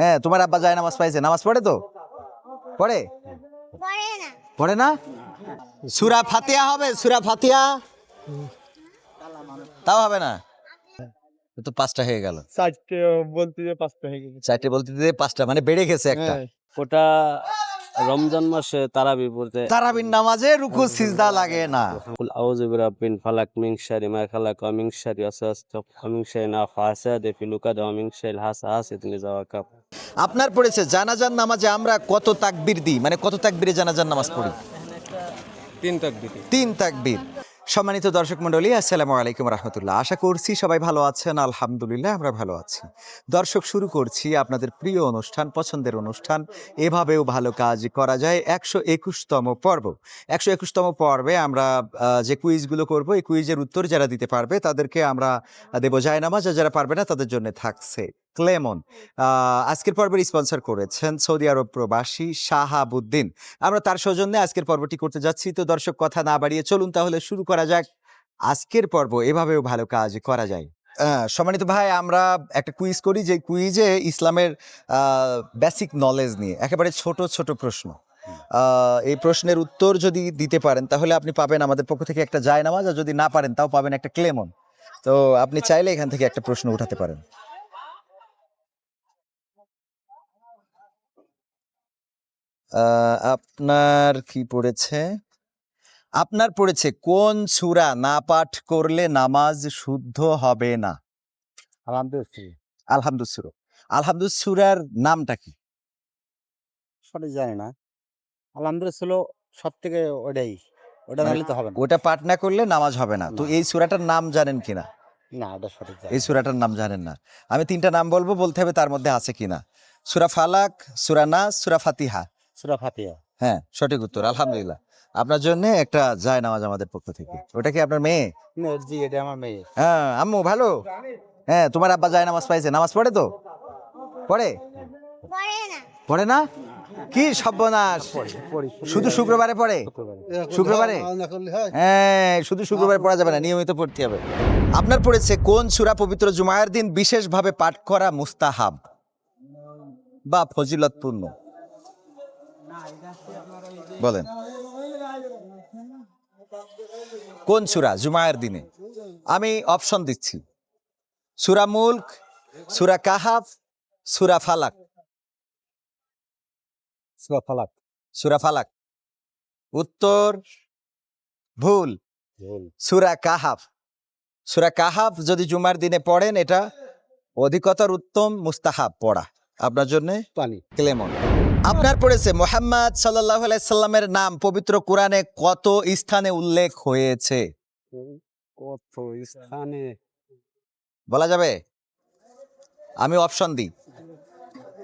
হ্যাঁ তোমার আব্বা যায় নামাজ পাইছে। নামাজ পড়ে তো? পড়ে? পড়ে না? সুরা ফাতিয়া হবে সুরা ফাতিয়া তাও হবে না? তো পাঁচটা হয়ে গেল। চারটে বলতে যে পাঁচটা হয়ে গেল চারটে বলতে পাঁচটা মানে বেড়ে গেছে একটা। হ্যাঁ। ওটা রমজান মাসে তারাবি পড়তে তারাবির নামাজে রুকু সিজদা লাগে না। কুল আউযু বিরাব্বিন ফালাক মিন শারি মা খালাক ওয়া মিন শারি ওয়াসওয়াসিস ওয়া মিন শারি নাফাসাতি ফিল উকাদ ওয়া মিন শারি হাসাস ইতনি ওয়াকাব আপনার পড়েছে জানাজার নামাজে আমরা কত তাকবীর দিই? মানে কত তাকবীরে জানাজার নামাজ পড়ি? তিন তাকবীর। তিন তাকবীর। সম্মানিত দর্শক মণ্ডলী, আসসালামু আলাইকুম রহমতুল্লাহ। আশা করছি সবাই ভালো আছেন, আলহামদুলিল্লাহ আমরা ভালো আছি। দর্শক, শুরু করছি আপনাদের প্রিয় অনুষ্ঠান, পছন্দের অনুষ্ঠান, এভাবেও ভালো কাজ করা যায়। একশো একুশতম পর্ব। একশো একুশতম পর্বে আমরা যে কুইজগুলো করব, এই কুইজের উত্তর যারা দিতে পারবে, তাদেরকে আমরা দেবো জায়নামাজ, আর যারা পারবে না, তাদের জন্য থাকছে। ক্লেমন। আজকের পর্বের স্পন্সর করেছেন সৌদি আরব প্রবাসী শাহাবুদ্দিন। আমরা তার সৌজন্যে আজকের পর্বটি করতে যাচ্ছি। তো দর্শক কথা না বাড়িয়ে চলুন তাহলে শুরু করা যাক আজকের পর্ব। এভাবেও ভালো কাজ করা যায়। সম্মানিত ভাই আমরা একটা কুইজ করি। যে কুইজে ইসলামের বেসিক নলেজ নিয়ে। একেবারে ছোট ছোট প্রশ্ন। এই প্রশ্নের উত্তর যদি দিতে পারেন তাহলে আপনি পাবেন আমাদের পক্ষ থেকে একটা জায়নামাজ। আর যদি না পারেন তাও পাবেন একটা ক্লেমন। তো আপনি চাইলে এখান থেকে একটা প্রশ্ন উঠাতে পারেন। আপনার কি পড়েছে? আপনার পড়েছে কোন সূরা না পাঠ করলে নামাজ শুদ্ধ হবে না? আলহামদুসুর আলহামদুসুরার নামটা কি? সঠিক জানি না। আলহামদুলিল্লাহ সব থেকে ওটাই ওটা নাহলে তো হবে না। ওটা পাঠ না করলে নামাজ হবে না। তো এই সূরাটার নাম জানেন কিনা? না ওটা সঠিক এই সূরাটার নাম জানেন না। আমি তিনটা নাম বলব বলতে হবে তার মধ্যে আছে কিনা? সুরা ফালাক সুরা নাস সুরা ফাতিহা। সুরা ফাতিয়া হ্যাঁ সঠিক উত্তর আলহামদুলিল্লাহ। আপনার জন্য একটা যায় নামাজ আমাদের পক্ষ থেকে। ওটা কি আপনার মেয়ে? জি এটা আমার মেয়ে। হ্যাঁ আম্মু ভালো? হ্যাঁ তোমার আব্বা যায় নামাজ পাইছে। নামাজ পড়ে তো? পড়ে? পড়ে না। পড়ে না? কি সর্বনাশ! শুধু শুক্রবারে পড়ে? শুক্রবারে? হ্যাঁ শুধু শুক্রবারে পড়া যাবে না নিয়মিত পড়তে হবে। আপনার পড়েছে কোন সূরা পবিত্র জুমায়ের দিন বিশেষভাবে পাঠ করা মুস্তাহাব বা ফজিলতপূর্ণ? বলেন। কোন সুরা? জুমায়ের দিনে। আমি অপশন দিচ্ছি। সুরা মুলক সুরা কাহাফ সুরা ফালাক। সুরা ফালাক। সুরা ফালাক। উত্তর ভুল। সুরা কাহাফ। সুরা কাহাফ যদি জুমার দিনে পড়েন এটা অধিকতর উত্তম মুস্তাহাব পড়া। আপনার জন্য পানি। ক্লেমন। আপনার পড়েছে মোহাম্মদ সাল্লাহ সাল্লামের নাম পবিত্র কোরআনে কত স্থানে উল্লেখ হয়েছে? কত স্থানে? বলা যাবে? আমি অপশন দিই।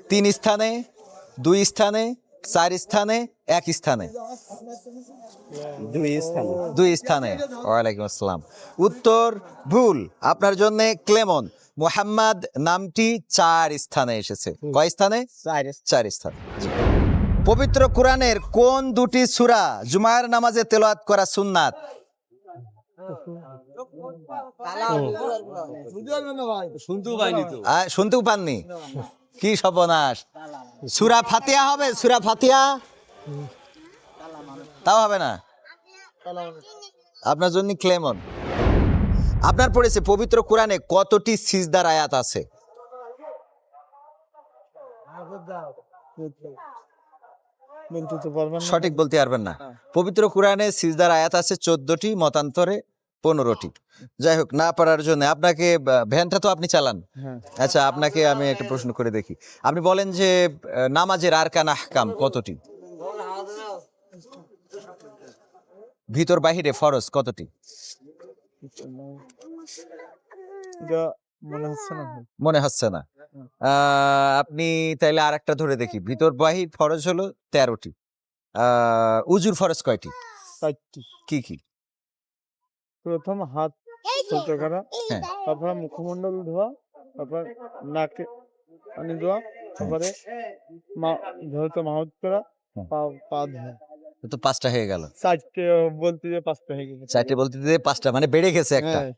তিন স্থানে দুই স্থানে চার স্থানে এক স্থানে? দুই স্থানে। ওয়ালাইকুম আসসালাম। উত্তর ভুল আপনার জন্য ক্লেমন। মোহাম্মদ নামটি চার স্থানে এসেছে। কয় স্থানে? চার স্থানে। পবিত্র কোরআনের কোন দুটি সূরা জুমায়ের নামাজে তেলাওয়াত করা সুন্নাত? শুনতেও পাইনি শুনতেও পাননি? কি সর্বনাশ? সুরা ফাতিহা হবে? সুরা ফাতিহা? তাও হবে না? আপনার জন্য ক্লেমন আপনার পড়েছে পবিত্র কোরআনে কতটি সিজদার আয়াত আছে? সঠিক বলতে পারবেন না। পবিত্র কোরআনে সিজদার আয়াত আছে চোদ্দটি মতান্তরে পনেরোটি। যাই হোক না পারার জন্য আপনাকে ভ্যানটা তো আপনি চালান। হ্যাঁ। আচ্ছা আপনাকে আমি একটা প্রশ্ন করে দেখি। আপনি বলেন যে নামাজের আরকান আহকাম কতটি? ভিতর বাহিরে ফরজ কতটি? মনে হচ্ছে না। আপনি তাইলে আর একটা ধরে দেখি। ভিতর বাহির ফরজ হলো তেরোটি। আহ, উজুর ফরজ কয়টি? কি কি? প্রথম হাত এই করা তারপর মুখমণ্ডল ধোয়া তারপর নাকে পানি ধোয়া তারপরে মা ধরতো মাহত করা পা পা ধোয়া। তো পাঁচটা হয়ে গেল। চারটে বলতে যে পাঁচটা হয়ে গেছে। চারটে বলতে যে পাঁচটা মানে বেড়ে গেছে একটা। হ্যাঁ,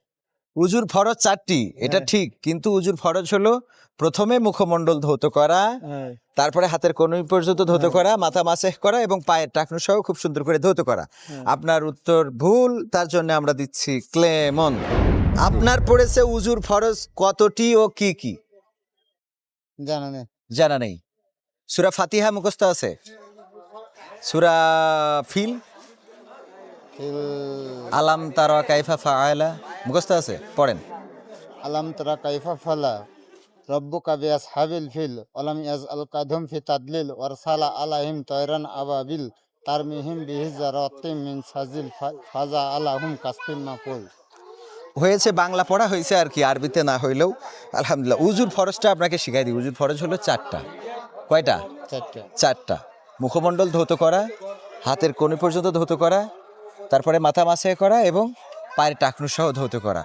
উজুর ফরজ চারটি এটা হ্যাঁ। ঠিক কিন্তু উজুর ফরজ হলো প্রথমে মুখমণ্ডল ধৌত করা হ্যাঁ। তারপরে হাতের কনুই পর্যন্ত ধৌত হ্যাঁ। করা মাথা মাসেহ করা এবং পায়ের টাকনু সহ খুব সুন্দর করে ধৌত করা। আপনার উত্তর ভুল তার জন্য আমরা দিচ্ছি ক্লেমন। আপনার পড়েছে উজুর ফরজ কতটি ও কি কি? জানা নেই। জানা নেই। সুরা ফাতিহা মুখস্থ আছে? সুরা ফিল। আলাম তারা কাইফা ফাআলা? মুখস্থ আছে পড়েন। আলাম তারা কাইফা ফালা রব্বু রব্বুকা বিআসহাবিল ফিল ইয়াজ আল কাদহুম ফি তাদলিল ওয়ারসালা আলাহিম তয়রান আবাবিল তার মিহিম তারমিহিম বিহিজারাতিম মিন সাজিল ফাজা আলাহুম কাসফিন মাকুল। হয়েছে বাংলা পড়া হয়েছে আর কি আরবিতে না হইলেও আলহামদুলিল্লাহ। উজুর ফরজটা আপনাকে শিখাই দিই উজুর ফরজ হলো চারটা। কয়টা? চারটা। চারটা। মুখমণ্ডল ধৌত করা হাতের কোণে পর্যন্ত ধৌত করা তারপরে মাথা মাসে করা এবং পায়ের টাকনু সহ ধৌত করা।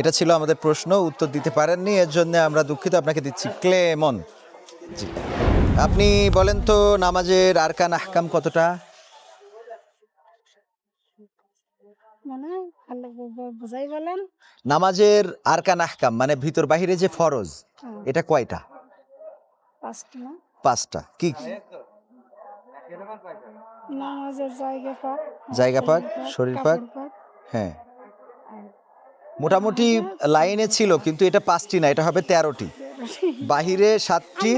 এটা ছিল আমাদের প্রশ্ন উত্তর দিতে পারেননি এর জন্য আমরা দুঃখিত আপনাকে দিচ্ছি ক্লেমন। জি। আপনি বলেন তো নামাজের আরকান আহকাম কতটা? মানে নামাজের আরকান আহকাম মানে ভিতর বাহিরে যে ফরজ হ্যাঁ, এটা কয়টা? পাঁচটা কি? কি জায়গা পাক শরীর। পাক। হ্যাঁ। মোটামুটি লাইনে ছিল কিন্তু এটা পাঁচটি না এটা হবে তেরোটি। বাহিরে সাতটি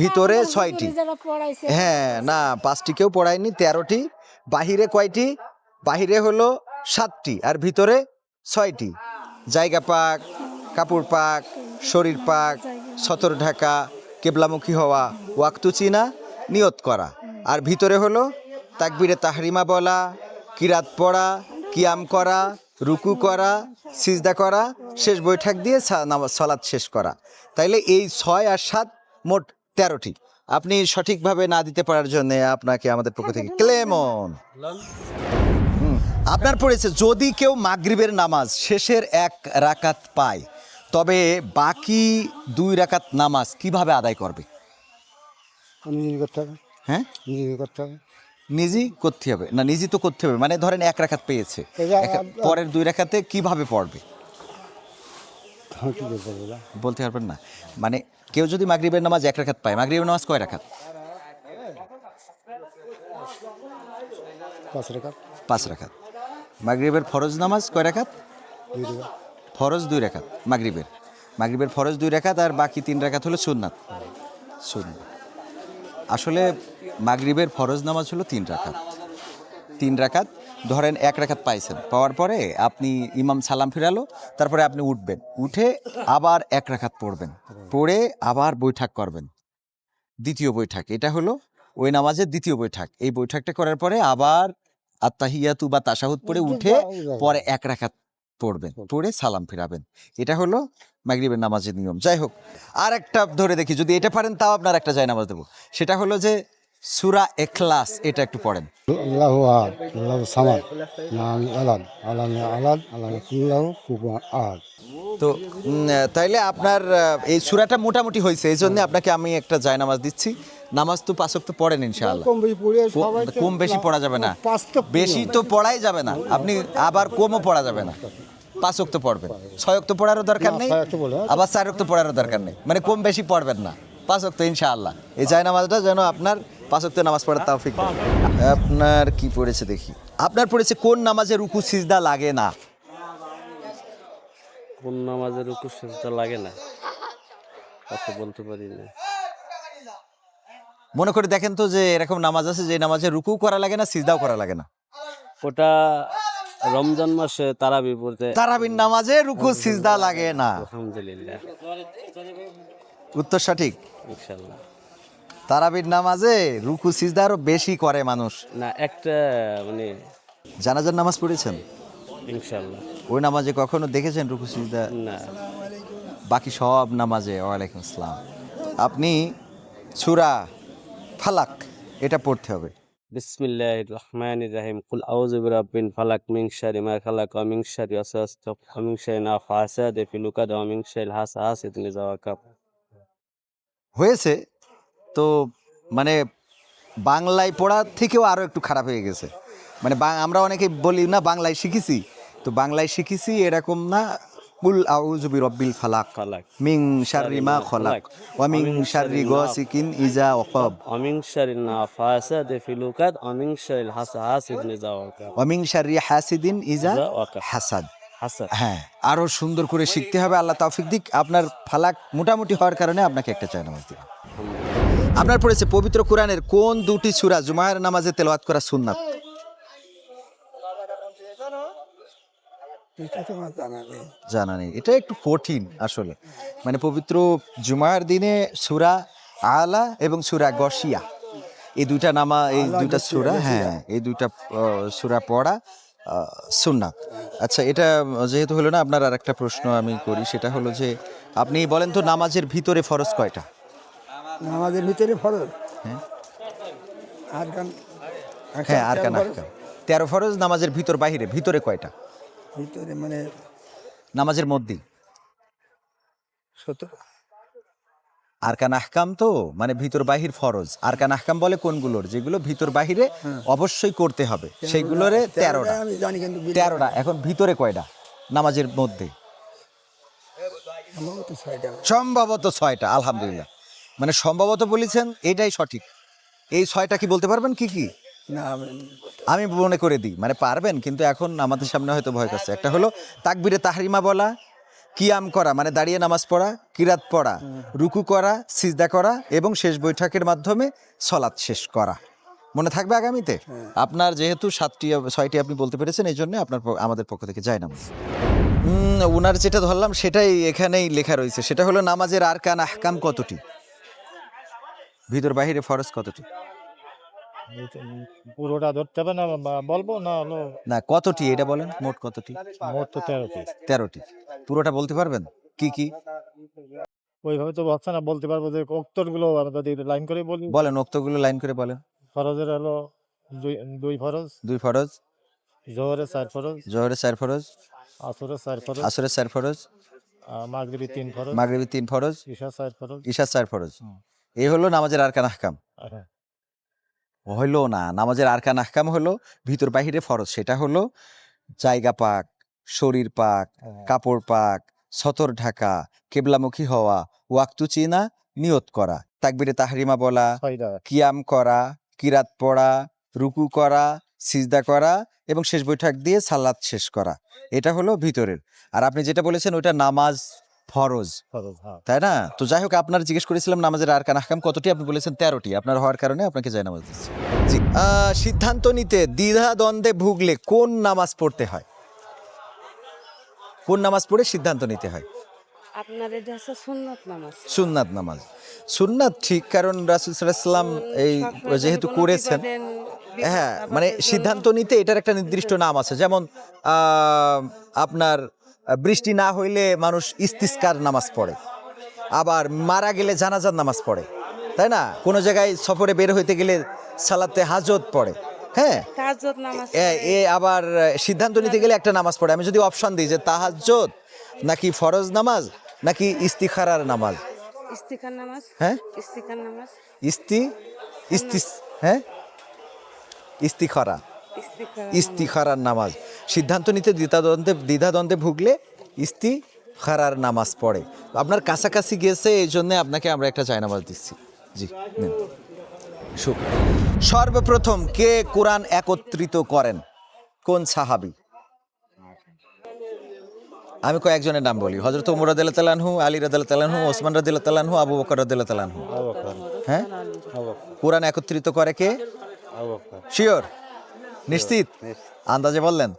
ভিতরে ছয়টি। হ্যাঁ না পাঁচটি কেউ পড়ায়নি তেরোটি। বাহিরে কয়টি? বাহিরে হলো সাতটি আর ভিতরে ছয়টি। জায়গা পাক কাপড় পাক শরীর পাক সতর ঢাকা কেবলামুখী হওয়া ওয়াক্তু চিনা নিয়ত করা। আর ভিতরে হলো তাকবিরে তাহরিমা বলা কিরাত পড়া কিয়াম করা রুকু করা সিজদা করা শেষ বৈঠক দিয়ে সা- নামাজ সলাৎ শেষ করা। তাইলে এই ছয় আর সাত মোট তেরোটি। আপনি সঠিকভাবে না দিতে পারার জন্য আপনাকে আমাদের পক্ষ থেকে ক্লেমন। আপনার পড়েছে যদি কেউ মাগরিবের নামাজ শেষের এক রাকাত পায় তবে বাকি দুই রাকাত নামাজ কীভাবে আদায় করবে? নিজে করতে হবে। হ্যাঁ? করতে হবে। নিজেই করতে হবে। না নিজেই তো করতে হবে। মানে ধরেন এক রাকাত পেয়েছে। পরের দুই রাকাতে কীভাবে পড়বে? হ্যাঁ বলতে পারবেন না? মানে কেউ যদি মাগরিবের নামাজ এক রাকাত পায় মাগরিবের নামাজ কয় রাকাত পাঁচ রাকাত মাগরিবের ফরজ নামাজ কয় টাকা ফরজ দুই রাকাত মাগরিবের। মাগরিবের ফরজ দুই রাকাত আর বাকি তিন রাকাত হলো সুন্নাত। সুন্নাত। আসলে মাগরিবের ফরজ নামাজ হলো তিন রাকাত। তিন রাকাত ধরেন এক রাকাত পাইছেন পাওয়ার পরে আপনি ইমাম সালাম ফিরালো তারপরে আপনি উঠবেন। উঠে আবার এক রাকাত পড়বেন পড়ে আবার বৈঠাক করবেন। দ্বিতীয় বৈঠাক এটা হলো ওই নামাজের দ্বিতীয় বৈঠাক। এই বৈঠকটা করার পরে আবার আত্মাহিয়াতু বা তাসাহুদ পড়ে উঠে পরে এক রাকাত পড়বেন পড়ে সালাম ফিরাবেন। এটা হলো মাগরিবের নামাজের নিয়ম। যাই হোক আর একটা ধরে দেখি যদি এটা পারেন তাও আপনার একটা যায় নামাজ দেবো। সেটা হলো যে সুরা এখলাস এটা একটু পড়েন। আল্লাহু আহাদ আল্লাহু সামাদ নাম আলাদ আলাম আলাদ আলাম কুল্লাহু কুফুয়ান আহাদ। তো তাইলে আপনার এই সুরাটা মোটামুটি হয়েছে এই জন্য আপনাকে আমি একটা যায় নামাজ দিচ্ছি। নামাজ তো পাঁচক তো পড়েন ইনশাআল্লাহ। কম বেশি পড়ে কম- কম বেশি পড়া যাবে না। বেশি তো পড়াই যাবে না। আপনি আবার কমও পড়া যাবে না। পাঁচ অক্ত পড়বেন। ছয় অক্ত পড়ারও দরকার নেই। আবার চার অক্ত পড়ারও দরকার নেই। মানে কম বেশি পড়বেন না। পাঁচ অক্ত ইনশাআল্লাহ। এই যায় নামাজটা যেন আপনার পাঁচ অক্ত নামাজ পড়ার তাওফিক দেয়। আপনার কি পড়েছে দেখি। আপনার পড়েছে কোন নামাজে রুকু সিজদা লাগে না? কোন নামাজের রুকু সেজদা লাগে না? কত বলতে পারি না। মনে করে দেখেন তো যে এরকম নামাজ আছে যে নামাজে রুকু করা লাগে না সিজদাও করা লাগে না। ওটা রমজান মাসে তারাবি পড়তে তারাবির নামাজে রুকু সিজদা লাগে না। আলহামদুলিল্লাহ। উত্তর সঠিক? ইনশাল্লাহ তারাবির নামাজে রুকু সিজদা আরও বেশি করে মানুষ। না একটা মানে জানাজার নামাজ পড়েছেন? ইনশাল্লাহ ওই নামাজে কখনো দেখেছেন রুকু সিজদা? না। বাকি সব নামাজে ওয়ালাইকুম আসসালাম। আপনি সুরা ফালাক এটা পড়তে হবে। রহমান মিন মা খালাক শারি হাসাসিন হয়েছে। তো মানে বাংলায় পড়ার থেকেও আরও একটু খারাপ হয়ে গেছে। মানে আমরা অনেকে বলি, না, বাংলায় শিখেছি। তো বাংলায় শিখেছি এরকম না হ্যাঁ আরও সুন্দর করে শিখতে হবে আল্লাহ তাফিক দিক। আপনার ফালাক মোটামুটি হওয়ার কারণে আপনাকে একটা চায়না মাছ দিলাম। আপনার পড়েছে পবিত্র কোরআনের কোন দুটি সূরা জুমায়ের নামাজে তেলাওয়াত করা সুন্নাথ জানা নেই। এটা একটু কঠিন আসলে। মানে পবিত্র জুমার দিনে সুরা আলা এবং সুরা গসিয়া এই দুইটা নামা এই দুইটা সুরা হ্যাঁ এই দুইটা সুরা পড়া সুন্নাত। আচ্ছা এটা যেহেতু হলো না আপনার আর একটা প্রশ্ন আমি করি সেটা হলো যে আপনি বলেন তো নামাজের ভিতরে ফরজ কয়টা? নামাজের ভিতরে ফরজ? হ্যাঁ। আর গান হ্যাঁ আর কান তেরো ফরজ নামাজের ভিতর বাহিরে ভিতরে কয়টা? ভিতরে মানে নামাজের মধ্যে। সতেরো। আরকান আহকাম তো মানে ভিতর বাহির ফরজ। আরকান আহকাম বলে কোনগুলোর? যেগুলো ভিতর বাহিরে অবশ্যই করতে হবে। সেইগুলোরে তেরোটা। জানি তেরোটা। এখন ভিতরে কয়টা? নামাজের মধ্যে? সম্ভবত ছয়টা আলহামদুলিল্লাহ। মানে সম্ভবত বলেছেন এটাই সঠিক। এই ছয়টা কি বলতে পারবেন? কি কি? আমি আমি মনে করে দিই মানে পারবেন কিন্তু এখন আমাদের সামনে হয়তো ভয় করছে একটা হলো তাকবিরে তাহরিমা বলা কিয়াম করা মানে দাঁড়িয়ে নামাজ পড়া কিরাত পড়া রুকু করা সিজদা করা এবং শেষ বৈঠকের মাধ্যমে সলাৎ শেষ করা। মনে থাকবে আগামীতে? আপনার যেহেতু সাতটি ছয়টি আপনি বলতে পেরেছেন এই জন্য আপনার আমাদের পক্ষ থেকে যায় নামাজ। ওনার যেটা ধরলাম সেটাই এখানেই লেখা রয়েছে। সেটা হলো নামাজের আর আরকান আহকাম কতটি? ভিতর বাহিরে ফরজ কতটি? পুরোটা ধরতে হবে না বলব না হলো? না কতটি এটা বলেন? মোট কতটি? মোট তো তেরোটি। তেরোটি। পুরোটা বলতে পারবেন? কি কি? ওইভাবে তো ভাবছে না বলতে পারব যে উত্তরগুলো যদি লাইন করে বলি। বলেন উক্তগুলো লাইন করে বলেন। ফরজের হলো দুই দুই ফরজ। দুই ফরজ। জোহরের চার ফরজ। জোহরের চার ফরজ। আসরের চার ফরজ। আসরের চার ফরজ। মাগরিবি তিন ফরজ। মাগরিবি তিন ফরজ। ঈশা চার ফরজ। ঈশার চার ফরজ। এই হলো নামাজের আরকান আহকাম। হ্যাঁ। হইল না নামাজের আরকান আহকাম হলো ভিতর বাহিরে ফরজ। সেটা হলো জায়গা পাক শরীর পাক কাপড় পাক সতর ঢাকা কেবলামুখী হওয়া ওয়াক্তু চিনা নিয়ত করা তাকবিরে তাহরিমা বলা কিয়াম করা কিরাত পড়া রুকু করা সিজদা করা এবং শেষ বৈঠক দিয়ে সালাত শেষ করা। এটা হলো ভিতরের। আর আপনি যেটা বলেছেন ওইটা নামাজ ফরজ। হ্যাঁ। তাই না? তো যাই হোক আপনার জিজ্ঞেস করেছিলাম নামাজের আর কান আহকাম কতটি? আপনি বলেছেন তেরোটি। আপনার হওয়ার কারণে আপনাকে যাই নামাজ দিচ্ছি। জি আহ, সিদ্ধান্ত নিতে দ্বিধা দ্বন্দ্বে ভুগলে কোন নামাজ পড়তে হয়? কোন নামাজ পড়ে সিদ্ধান্ত নিতে হয়? আপনার এটা হচ্ছে সুন্নত নামাজ। সুন্নাত নামাজ। সুন্নাত ঠিক কারণ রাসুল সাল্লাম এই যেহেতু করেছেন হ্যাঁ মানে সিদ্ধান্ত নিতে এটার একটা নির্দিষ্ট নাম আছে। যেমন আহ, আপনার বৃষ্টি না হইলে মানুষ ইস্তিস্কার নামাজ পড়ে। আবার মারা গেলে জানাজার নামাজ পড়ে তাই না? কোনো জায়গায় সফরে বের হইতে গেলে সালাতে হাজত পড়ে হ্যাঁ? এ আবার সিদ্ধান্ত নিতে গেলে একটা নামাজ পড়ে। আমি যদি অপশন দিই যে তাহাজ্জত নাকি ফরজ নামাজ নাকি ইস্তিখারার নামাজ? ইস্তিখার নামাজ? হ্যাঁ? ইস্তিখার নামাজ? ইস্তি ইস্তিস হ্যাঁ? ইস্তিখরা ইস্তিখার। ইস্তিখারার নামাজ। সিদ্ধান্ত নিতে দ্বিধাদ্বন্দ্বে দ্বিধাদ্বন্দ্বে ভুগলে ইস্তি খারার নামাজ পড়ে। আপনার কাছাকাছি গেছে এই জন্য আপনাকে আমরা একটা চায় নামাজ দিচ্ছি। জি সর্বপ্রথম কে কোরআন একত্রিত করেন? কোন সাহাবি? আমি কয়েকজনের নাম বলি। হজরত উমর রাদিল্লাহ তালানহু আলী রাদিল্লাহ তালানহু ওসমান রাদিল্লাহ তালানহু আবু বকর রাদিল্লাহ তালানহু হ্যাঁ? কোরআন একত্রিত করে কে? শিওর? নিশ্চিত? আন্দাজে বললেন?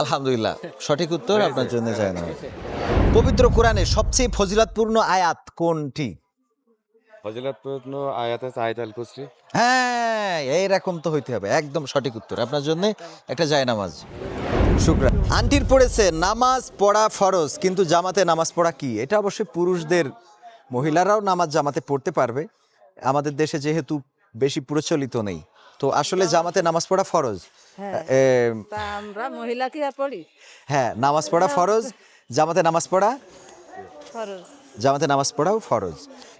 আলহামদুলিল্লাহ সঠিক উত্তর আপনার জন্য যায় না পবিত্র কোরআনে সবচেয়ে ফজিলতপূর্ণ আয়াত কোনটি? ফজিলাতপূর্ণ আয়াত আছে আয়াত আল কুসরি হ্যাঁ এইরকম তো হইতে হবে। একদম সঠিক উত্তর। আপনার জন্য একটা যায় নামাজ। শুক্রান। আন্টির পড়েছে নামাজ পড়া ফরজ কিন্তু জামাতে নামাজ পড়া কি? এটা অবশ্যই পুরুষদের মহিলারাও নামাজ জামাতে পড়তে পারবে। আমাদের দেশে যেহেতু বেশি প্রচলিত নেই। তো আসলে জামাতে নামাজ পড়া ফরজ। আমরা মহিলা কি আর পড়ি? হ্যাঁ নামাজ পড়া ফরজ জামাতে নামাজ পড়া ফরজ। জামাতে নামাজ পড়াও ফরজ।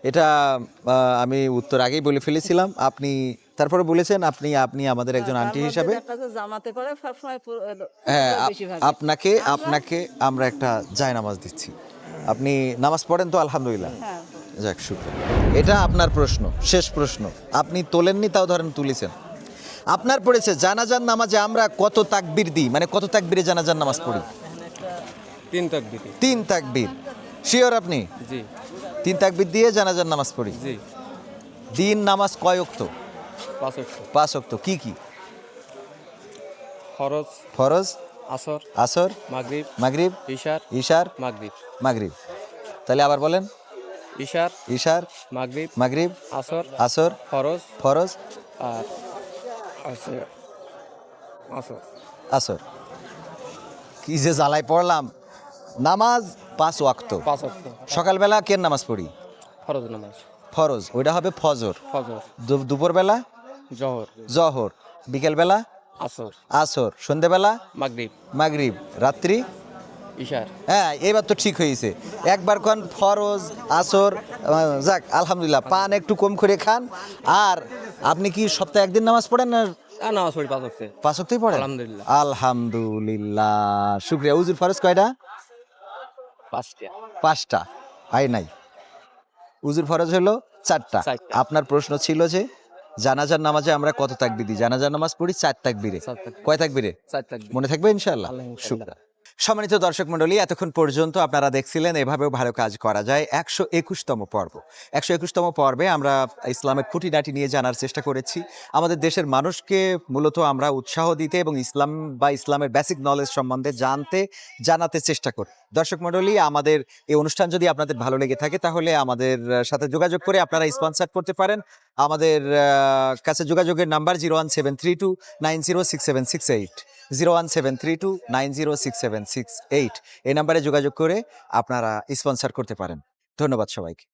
এটা আমি উত্তর আগেই বলে ফেলেছিলাম আপনি তারপরে বলেছেন আপনি আপনি আমাদের একজন আন্টি হিসাবে। জামাতে সবসময় হ্যাঁ আপনাকে আপনাকে আমরা একটা জায় নামাজ দিচ্ছি। আপনি নামাজ পড়েন তো আলহামদুলিল্লাহ। হ্যাঁ। যাক শুক্র এটা আপনার প্রশ্ন শেষ প্রশ্ন। আপনি তোলেননি তাও ধরেন তুলেছেন। আপনার পড়েছে জানাজান নামাজে আমরা কত তাকবির দিই? মানে কত তাকবিরে জানাজান নামাজ পড়ি? তিন তাকবির। তিন তাকবির। শিওর আপনি? জি। তিন তাকবির দিয়ে জানাজান নামাজ পড়ি? জি। দিন নামাজ কয় অক্ত পাঁচ অক্ত কি কি? ফরজ। ফরজ? আসর। আসর? মাগরিব। মাগরিব? ইশার। ইশার? মাগরিব। মাগরিব। তাহলে আবার বলেন। ইশার। ইশার? মাগরিব। মাগরিব? আসর। আসর? ফরজ। ফরজ? আর আসর। কি যে জ্বালায় পড়লাম। নামাজ পাঁচ ওয়াক্ত। পাঁচ অক্ট সকালবেলা কেন নামাজ পড়ি? ফরজ নামাজ। ফরজ ওইটা হবে ফজর। ফজর। দুপুরবেলা? জহর। জহর। বিকেলবেলা? আসর। আসর। সন্ধেবেলা মাগরিব। মাগরিব। রাত্রি? ইশার। হ্যাঁ এবার তো ঠিক হয়েছে। একবার কোন ফরজ আসর যাক আলহামদুলিল্লাহ পান একটু কম করে খান। আর আপনি কি সপ্তাহে একদিন নামাজ পড়েন না নামাজ পড়ি পাঁচ অক্টে পাঁচ সপ্তাহে পড়েন? আলহামদুলিল্লাহ। আলহামদুলিল্লাহ। শুক্রিয়া। উজুর ফরজ কয়টা? পাঁচটা। পাঁচটা। হয় নাই। উজুর ফরজ হলো চারটা। আপনার প্রশ্ন ছিল যে জানাজার নামাজে আমরা কত তাকবি দিই? জানাজার নামাজ পড়ি চার তাকবিরে। কয় তাকবিরে? মনে থাকবে ইনশাআল্লাহ। শুক্রিয়া। সম্মানিত দর্শক মণ্ডলী, এতক্ষণ পর্যন্ত আপনারা দেখছিলেন এভাবেও ভালো কাজ করা যায় একশো একুশতম পর্ব। একশো একুশতম পর্বে আমরা ইসলামের খুঁটিনাটি নিয়ে জানার চেষ্টা করেছি। আমাদের দেশের মানুষকে মূলত আমরা উৎসাহ দিতে এবং ইসলাম বা ইসলামের বেসিক নলেজ সম্বন্ধে জানতে, জানাতে চেষ্টা করি। দর্শক মণ্ডলী, আমাদের এই অনুষ্ঠান যদি আপনাদের ভালো লেগে থাকে, তাহলে আমাদের সাথে যোগাযোগ করে আপনারা স্পন্সার করতে পারেন। আমাদের কাছে যোগাযোগের number zero one seven three two nine zero six seven six eight zero one seven three two nine zero six seven six eight এই নাম্বারে যোগাযোগ করে আপনারা স্পন্সার করতে পারেন। ধন্যবাদ সবাইকে।